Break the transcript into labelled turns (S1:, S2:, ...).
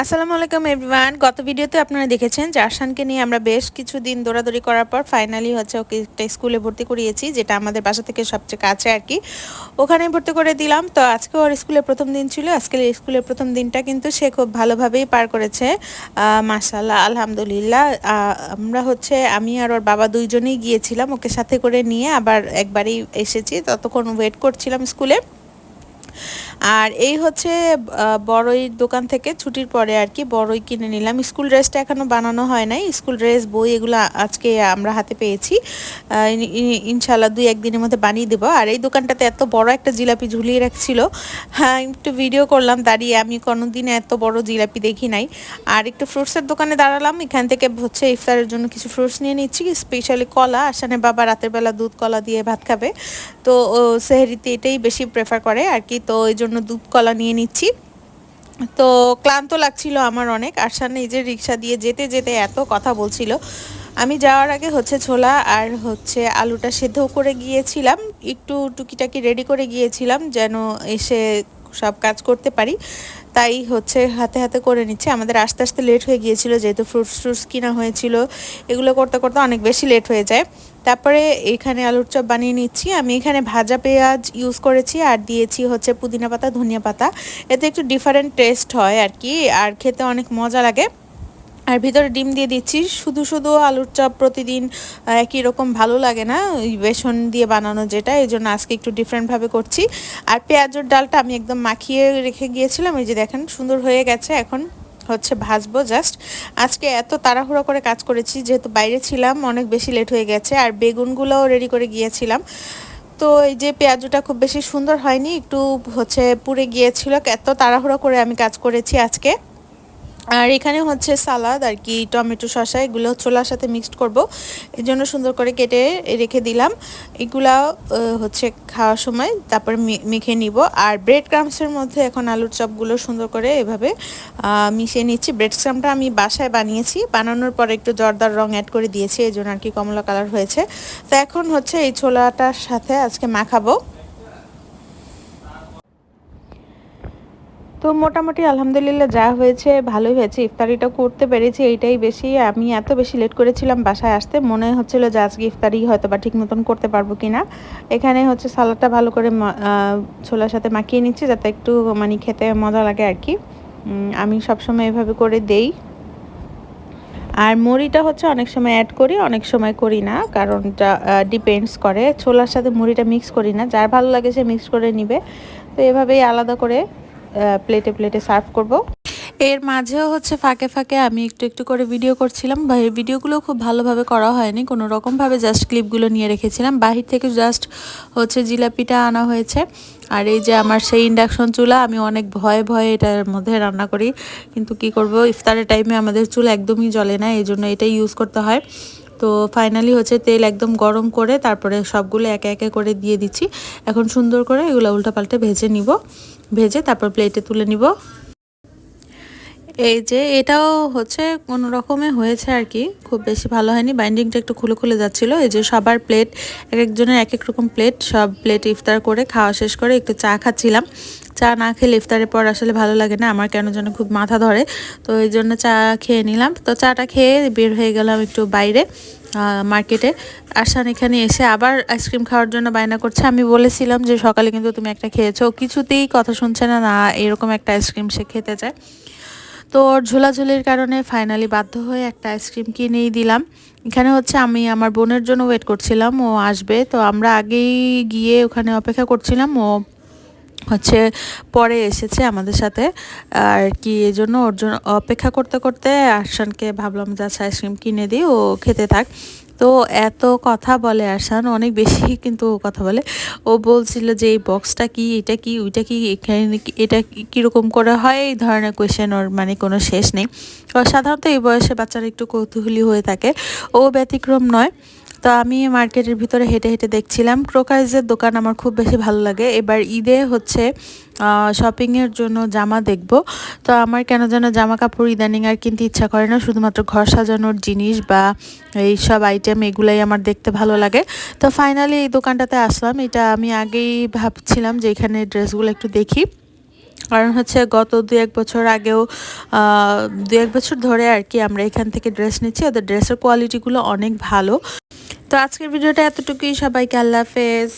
S1: আসসালামু আলাইকুম এভরিওয়ান। গত ভিডিওতে আপনারা দেখেছেন যে আরশানকে নিয়ে আমরা বেশ কিছু দিন দৌড়াদৌড়ি করার পর ফাইনালি হচ্ছে ওকে একটা স্কুলে ভর্তি করিয়েছি, যেটা আমাদের বাসা থেকে সবচেয়ে কাছে আর কি। ওখানে ভর্তি করে দিলাম। তো আজকে ওর স্কুলের প্রথম দিন ছিল। আজকে স্কুলের প্রথম দিনটা কিন্তু সে খুব ভালোভাবেই পার করেছে। মাসাল্লাহ আলহামদুলিল্লাহ। আমরা হচ্ছে, আমি আর ওর বাবা দুইজনেই গিয়েছিলাম ওকে সাথে করে নিয়ে। আবার একবারই এসেছি। ততক্ষণ ওয়েট করছিলাম স্কুলে। আর এই হচ্ছে বড়ই দোকান থেকে ছুটির পরে আর কি বড়ই কিনে নিলাম। স্কুল ড্রেসটা এখনও বানানো হয় নাই। স্কুল ড্রেস, বই এগুলো আজকে আমরা হাতে পেয়েছি। ইনশাল্লাহ দুই একদিনের মধ্যে বানিয়ে দেবো। আর এই দোকানটাতে এত বড় একটা জিলাপি ঝুলিয়ে রাখছিল। হ্যাঁ একটু ভিডিও করলাম, দাঁড়িয়ে আমি কোনো দিনে এত বড় জিলাপি দেখি নাই। আর একটু ফ্রুটসের দোকানে দাঁড়ালাম। এখান থেকে হচ্ছে ইফতারের জন্য কিছু ফ্রুটস নিয়ে নিচ্ছি স্পেশালি কলা। আসানে বাবা রাতের বেলা দুধ কলা দিয়ে ভাত খাবে। তো সেহেরিতে এটাই বেশি প্রেফার করে আর কি। তো ওই জন্য দুধ কলা নিয়ে নিচ্ছি। তো ক্লান্ত লাগছিল আমার অনেক। আর সামনে এই যে রিক্সা দিয়ে যেতে যেতে এত কথা বলছিল। আমি যাওয়ার আগে হচ্ছে ছোলা আর হচ্ছে আলুটা সেদ্ধ করে গিয়েছিলাম। একটু টুকিটাকি রেডি করে গিয়েছিলাম যেন এসে সব কাজ করতে পারি। তাই হচ্ছে হাতে হাতে করে নিচ্ছে। আমাদের আস্তে আস্তে লেট হয়ে গিয়েছিল, যেহেতু ফ্রুটস ফ্রুটস কিনা হয়েছিল। এগুলো করতে করতে অনেক বেশি লেট হয়ে যায়। তারপরে এখানে আলুর চপ বানিয়ে নিচ্ছি। আমি এখানে ভাজা পেঁয়াজ ইউজ করেছি আর দিয়েছি হচ্ছে পুদিনা পাতা, ধনিয়া পাতা। এতে একটু ডিফারেন্ট টেস্ট হয় আর কি, আর খেতে অনেক মজা লাগে। আর ভিতরে ডিম দিয়ে দিচ্ছি। শুধু শুধু আলুর চপ প্রতিদিন একই রকম ভালো লাগে না বেসন দিয়ে বানানো যেটা, এই জন্য আজকে একটু ডিফারেন্টভাবে করছি। আর পেঁয়াজের ডালটা আমি একদম মাখিয়ে রেখে গিয়েছিলাম, এই যে দেখেন সুন্দর হয়ে গেছে এখন। হচ্ছে ভাজবো জাস্ট আজকে এত তাড়াহুড়ো করে কাজ করেছি, যেহেতু বাইরে ছিলাম, অনেক বেশি লেট হয়ে গেছে, আর বেগুনগুলোও রেডি করে গিয়েছিলাম। তো এই যে পেঁয়াজুটা খুব বেশি সুন্দর হয়নি, একটু হচ্ছে পুড়ে গিয়েছিল, এত তাড়াহুড়ো করে আমি কাজ করেছি আজকে। আর এখানে হচ্ছে সালাদ আর কি, টমেটো শসা, এগুলো ছোলার সাথে মিক্সড করব। এই জন্য সুন্দর করে কেটে রেখে দিলাম। এগুলা হচ্ছে খাওয়ার সময় তারপর মেখে নিব। আর ব্রেড ক্রামসের মধ্যে এখন আলুর চপগুলো সুন্দর করে এভাবে মিশিয়ে নিচ্ছি। ব্রেড ক্রামটা আমি বাসায় বানিয়েছি। বানানোর পর একটু জর্দার রং অ্যাড করে দিয়েছি। এই জন্য আর কি কমলা কালার হয়েছে। তো এখন হচ্ছে এই ছোলাটার সাথে আজকে মাখাবো। তো মোটামুটি আলহামদুলিল্লাহ যা হয়েছে ভালোই হয়েছে। ইফতারিটা করতে পেরেছি, এইটাই বেশি। আমি এত বেশি লেট করেছিলাম বাসায় আসতে, মনে হচ্ছিল যে আজকে ইফতারি হয়তো বা ঠিক মতন করতে পারব কি না এখানে হচ্ছে সালাদটা ভালো করে ছোলার সাথে মাখিয়ে নিচ্ছি, যাতে একটু মানে খেতে মজা লাগে আর কি। আমি সবসময় এভাবে করে দেই। আর মুড়িটা হচ্ছে অনেক সময় অ্যাড করি, অনেক সময় করি না, কারণটা ডিপেন্ডস করে। ছোলার সাথে মুড়িটা মিক্স করি না, যার ভালো লাগে সে মিক্স করে নিবে। তো এভাবেই আলাদা করে প্লেটে প্লেটে সার্ভ করব। এর মাঝেও হচ্ছে ফাঁকে ফাঁকে আমি একটু একটু করে ভিডিও করছিলাম। বাহির ভিডিওগুলো খুব ভালোভাবে করা হয়নি। কোনো রকমভাবে জাস্ট ক্লিপগুলো নিয়ে রেখেছিলাম। বাহির থেকে জাস্ট হচ্ছে জিলাপিটা আনা হয়েছে। আর এই যে আমার সেই ইন্ডাকশন চুলা, আমি অনেক ভয়ে ভয়ে এটার মধ্যে রান্না করি। কিন্তু কি করব? ইফতারের টাইমে আমাদের চুলা একদমই জ্বলে না, এই জন্য এটাই ইউজ করতে হয়। তো ফাইনালি হচ্ছে তেল একদম গরম করে তারপরে সবগুলো একে একে করে দিয়ে দিচ্ছি। এখন সুন্দর করে এগুলো উল্টাপাল্টে ভেজে নিব। ভেজে তারপর প্লেটে তুলে নিব। এই যে এটাও হচ্ছে কোনো রকমে হয়েছে আর কি, খুব বেশি ভালো হয়নি। বাইন্ডিংটা একটু খুলে খুলে যাচ্ছিল। এই যে সবার প্লেট এক একজনের এক এক রকম প্লেট সব প্লেট ইফতার করে খাওয়া শেষ করে একটু চা খাচ্ছিলাম। চা না খেলে ইফতারের পর আসলে ভালো লাগে না। আমার কেন যেন খুব মাথা ধরে। তো এই জন্য চা খেয়ে নিলাম। তো চাটা খেয়ে বের হয়ে গেলাম একটু বাইরে মার্কেটে। আসান এখানে এসে আবার আইসক্রিম খাওয়ার জন্য বায়না করছে। আমি বলেছিলাম যে, সকালে কিন্তু তুমি একটা খেয়েছো। কিছুতেই কথা শুনছে না না এরকম একটা আইসক্রিম সে খেতে চায়। তো ওর ঝোলাঝুলির কারণে ফাইনালি বাধ্য হয়ে একটা আইসক্রিম কিনেই দিলাম। এখানে হচ্ছে আমি আমার বোনের জন্য ওয়েট করছিলাম। ও আসবে। তো আমরা আগেই গিয়ে ওখানে অপেক্ষা করছিলাম। ও হচ্ছে পরে এসেছে আমাদের সাথে। আর কি এই জন্য ওর জন্য অপেক্ষা করতে করতে আরশানকে ভাবলাম যে আচ্ছা আইসক্রিম কিনে দিই, ও খেতে থাক। তো এত কথা বলে আসান অনেক বেশি কিন্তু কথা বলে। ও বলছিল যে, এই বক্সটা কি? এটা কি? ওইটা কি? এখানে এটা কীরকম করে হয়? এই ধরনের কোয়েশ্চেন ওর মানে কোনো শেষ নেই। সাধারণত এই বয়সে বাচ্চারা একটু কৌতূহলী হয়ে থাকে। ও ব্যতিক্রম নয়। তো আমি মার্কেটের ভিতরে হেঁটে হেঁটে দেখছিলাম। ক্রোকাইজের দোকান আমার খুব বেশি ভালো লাগে। এবার ঈদে হচ্ছে শপিংয়ের জন্য জামা দেখব। তো আমার কেন যেন জামা কাপড় ইদানিং আর কিনতে ইচ্ছা করে না, শুধুমাত্র ঘর সাজানোর জিনিস বা এই সব আইটেম এগুলাই আমার দেখতে ভালো লাগে। তো ফাইনালি এই দোকানটাতে আসলাম। এটা আমি আগেই ভাবছিলাম যে এখানে ড্রেসগুলো একটু দেখি। কারণ হচ্ছে গত দু এক বছর আগেও দু এক বছর ধরে আর কি আমরা এখান থেকে ড্রেস নিচ্ছি। ওদের ড্রেসের কোয়ালিটিগুলো অনেক ভালো। তো আজকের ভিডিওটা এতটুকুই। সবাইকে আল্লাহ হাফেজ।